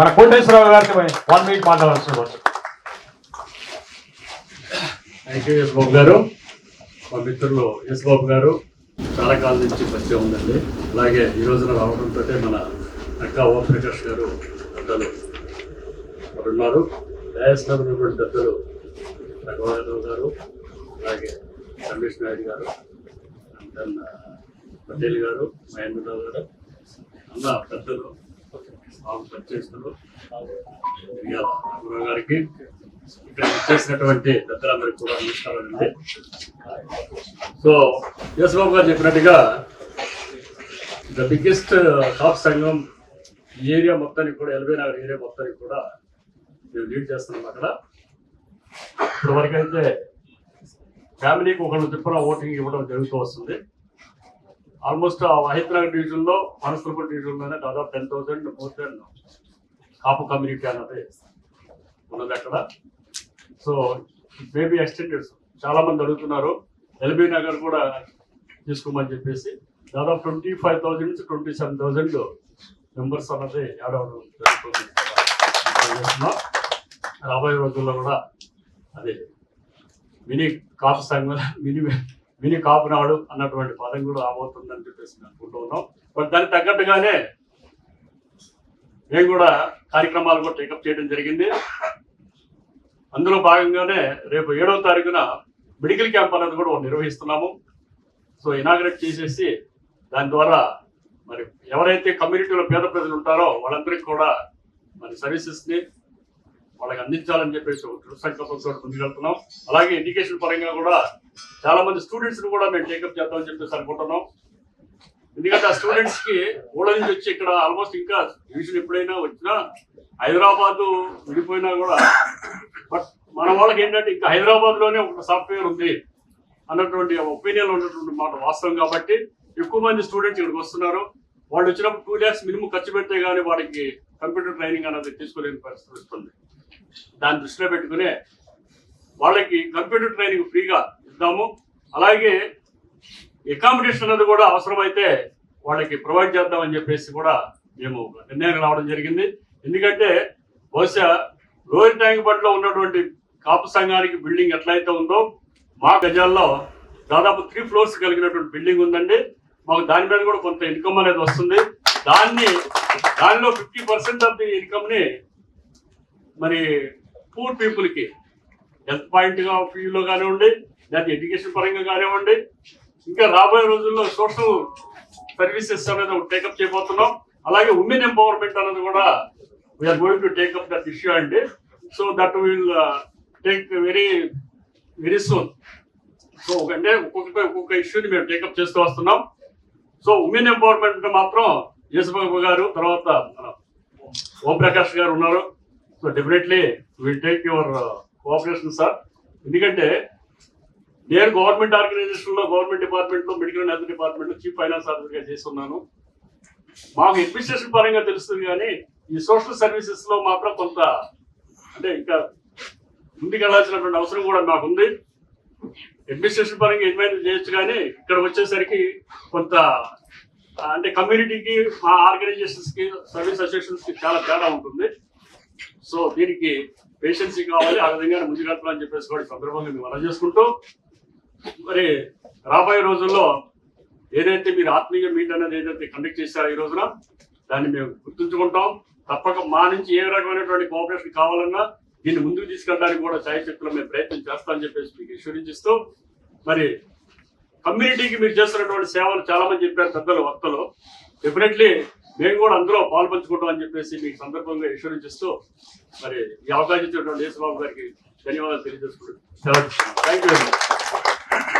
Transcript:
మన కోటేశ్వరరావు గారిని one minute మాట్లాడాల్సిన కోరుతున్నాను. థ్యాంక్ యూ ఎస్ బాబు గారు. మా మిత్రులు ఎస్ బాబు గారు చాలా కాలం నుంచి పరిచయం ఉందండి. అలాగే ఈ రోజున రావడంతో మన అక్క ఓం ప్రకాష్ గారు పెద్దలు వారున్నారు ఉన్నారు. డయాస్లో ఉన్నటువంటి పెద్దలు రఘువారావు గారు అలాగే రమేష్ నాయుడు గారు దెన్ పటేల్ గారు మహేంద్రరావు గారు అన్న పెద్దలు మాకు పరిచయస్తులు గారికి ఇక్కడ చేసినటువంటి పెద్దలందరికీ కూడా నమస్కారాలండి సో యశ్బాబు గారు చెప్పినట్టుగా ద బిగ్గెస్ట్ కాప్ సంఘం ఏరియా మొత్తానికి కూడా ఎల్బీ నగర్ ఏరియా మొత్తానికి కూడా మేము లీడ్ చేస్తున్నాం అక్కడ. ఇప్పటివరకైతే ఫ్యామిలీకి ఒకళ్ళు చెప్పిన ఓటింగ్ ఇవ్వడం జరుగుతూ వస్తుంది. ఆల్మోస్ట్ ఆ వహిత్ నగర్ డివిజన్లో మనస్పూర్ డివిజన్లోనే దాదాపు ten thousand more than Kapu community అన్నది ఉన్నది అక్కడ. సో మేబీ ఎక్స్టెండెడ్ చాలా మంది అడుగుతున్నారు ఎల్బీ నగర్ కూడా తీసుకోమని చెప్పేసి. దాదాపు ట్వంటీ ఫైవ్ థౌసండ్ నుంచి ట్వంటీ సెవెన్ థౌసండ్ మెంబర్స్ అన్నది యాడ్ అవడం జరుగుతుంది. రాబోయే రోజుల్లో కూడా అదే. మినీ కాపు సంఘం మినీ విని కాపునాడు అన్నటువంటి పదం కూడా రాబోతుందని చెప్పేసి మేము అనుకుంటూ ఉన్నాం బట్ దానికి తగ్గట్టుగానే మేము కూడా కార్యక్రమాలు కూడా టేకప్ చేయడం జరిగింది. అందులో భాగంగానే రేపు ఏడవ తారీఖున మెడికల్ క్యాంప్ అనేది కూడా నిర్వహిస్తున్నాము. సో ఇనాగ్రేట్ చేసేసి దాని ద్వారా మరి ఎవరైతే కమ్యూనిటీలో పేద ప్రజలు ఉంటారో వాళ్ళందరికీ కూడా మరి సర్వీసెస్ని వాళ్ళకి అందించాలని చెప్పేసి ఒక సంకల్పంతో ముందుకెళ్తున్నాం. అలాగే ఎడ్యుకేషన్ పరంగా కూడా చాలా మంది స్టూడెంట్స్ కూడా మేము టేకప్ చేద్దామని చెప్పేసి అనుకుంటున్నాం. ఎందుకంటే ఆ స్టూడెంట్స్కి ఊళ్ళ నుంచి వచ్చి ఇక్కడ ఆల్మోస్ట్ ఇంకా ట్యూషన్ ఎప్పుడైనా వచ్చినా హైదరాబాద్ విడిపోయినా కూడా బట్ మన వాళ్ళకి ఏంటంటే ఇంకా హైదరాబాద్లోనే ఒక సాఫ్ట్వేర్ ఉంది అన్నటువంటి ఒపీనియన్ ఉన్నటువంటి మాట వాస్తవం కాబట్టి ఎక్కువ మంది స్టూడెంట్స్ ఇక్కడికి వస్తున్నారు. వాళ్ళు వచ్చినప్పుడు టూ ల్యాక్స్ మినిమం ఖర్చు పెడితే కానీ వాడికి కంప్యూటర్ ట్రైనింగ్ అనేది తీసుకోలేని పరిస్థితి వస్తుంది. దాన్ని దృష్టిలో పెట్టుకునే వాళ్ళకి కంప్యూటర్ ట్రైనింగ్ ఫ్రీగా ఇద్దాము అలాగే అకామిడేషన్ అనేది కూడా అవసరమైతే వాళ్ళకి ప్రొవైడ్ చేద్దామని చెప్పేసి కూడా మేము నిర్ణయం రావడం జరిగింది. ఎందుకంటే బహుశా లోయర్ ట్యాంక్ బండ్లో ఉన్నటువంటి కాపు సంఘానికి బిల్డింగ్ ఎట్లయితే ఉందో మా గజాల్లో దాదాపు త్రీ ఫ్లోర్స్ కలిగినటువంటి బిల్డింగ్ ఉందండి. మాకు దాని మీద కూడా కొంత ఇన్కమ్ అనేది వస్తుంది. దాన్ని దానిలో ఫిఫ్టీ పర్సెంట్ ఆఫ్ ది ఇన్కమ్ని మరి పూర్ పీపుల్కి హెల్త్ పాయింట్గా వ్యూలో కానివ్వండి లేకపోతే ఎడ్యుకేషన్ పరంగా కానివ్వండి ఇంకా రాబోయే రోజుల్లో సోషల్ సర్వీసెస్ అనేది ఒక టేకప్ చేయబోతున్నాం. అలాగే ఉమెన్ ఎంపవర్మెంట్ అనేది కూడా we are going to take up that issue అండి. So that will take very very soon so అంటే ఒక్కొక్క ఒక్కొక్క ఇష్యూని మేము టేకప్ చేస్తూ వస్తున్నాం. సో ఉమెన్ ఎంపవర్మెంట్ మాత్రం యేసుబాబు గారు తర్వాత మన ఓం ప్రకాష్ గారు ఉన్నారు. So definitely will take your cooperation sir ఎందుకంటే నేను గవర్నమెంట్ ఆర్గనైజేషన్లో గవర్నమెంట్ డిపార్ట్మెంట్లో మెడికల్ హెల్త్ డిపార్ట్మెంట్లో చీఫ్ ఫైనాన్స్ ఆఫీసర్గా చేస్తున్నాను. మాకు అడ్మినిస్ట్రేషన్ పరంగా తెలుస్తుంది కానీ ఈ సోషల్ సర్వీసెస్లో మాత్రం కొంత అంటే ఇంకా ముందుకెళ్ళాల్సినటువంటి అవసరం కూడా మాకుంది అడ్మినిస్ట్రేషన్ పరంగా ఏమైనా చేయొచ్చు కానీ ఇక్కడ వచ్చేసరికి కొంత అంటే కమ్యూనిటీకి మా ఆర్గనైజేషన్స్కి సర్వీస్ అసోసియేషన్స్కి చాలా తేడా ఉంటుంది. సో దీనికి పేషెన్సీ కావాలి. ఆ విధంగా ముందుకెళ్తామని చెప్పేసి కూడా సందర్భంగా మేము అలా చేసుకుంటూ మరి రాబోయే రోజుల్లో ఏదైతే మీరు ఆత్మీయ మీట్ అనేది ఏదైతే కండక్ట్ చేశారో ఈ రోజున దాన్ని మేము గుర్తుంచుకుంటాం. తప్పక మా నుంచి ఏ రకమైనటువంటి కోఆపరేషన్ కావాలన్నా దీన్ని ముందుకు తీసుకెళ్ళడానికి కూడా శక్తులు మేము ప్రయత్నం చేస్తామని చెప్పేసి మీకు విశ్వసించిస్తూ మరి కమ్యూనిటీకి మీరు చేస్తున్నటువంటి సేవలు చాలా మంది చెప్పారు పెద్దలు వక్తలు. డెఫినెట్లీ మేము కూడా అందులో పాల్పంచుకుంటాం అని చెప్పేసి మీకు సందర్భంగా విశ్వసించిస్తూ మరి ఈ అవకాశం ఇచ్చినటువంటి దేశబాబు గారికి ధన్యవాదాలు తెలియజేసుకుంటున్నాను థ్యాంక్ యూ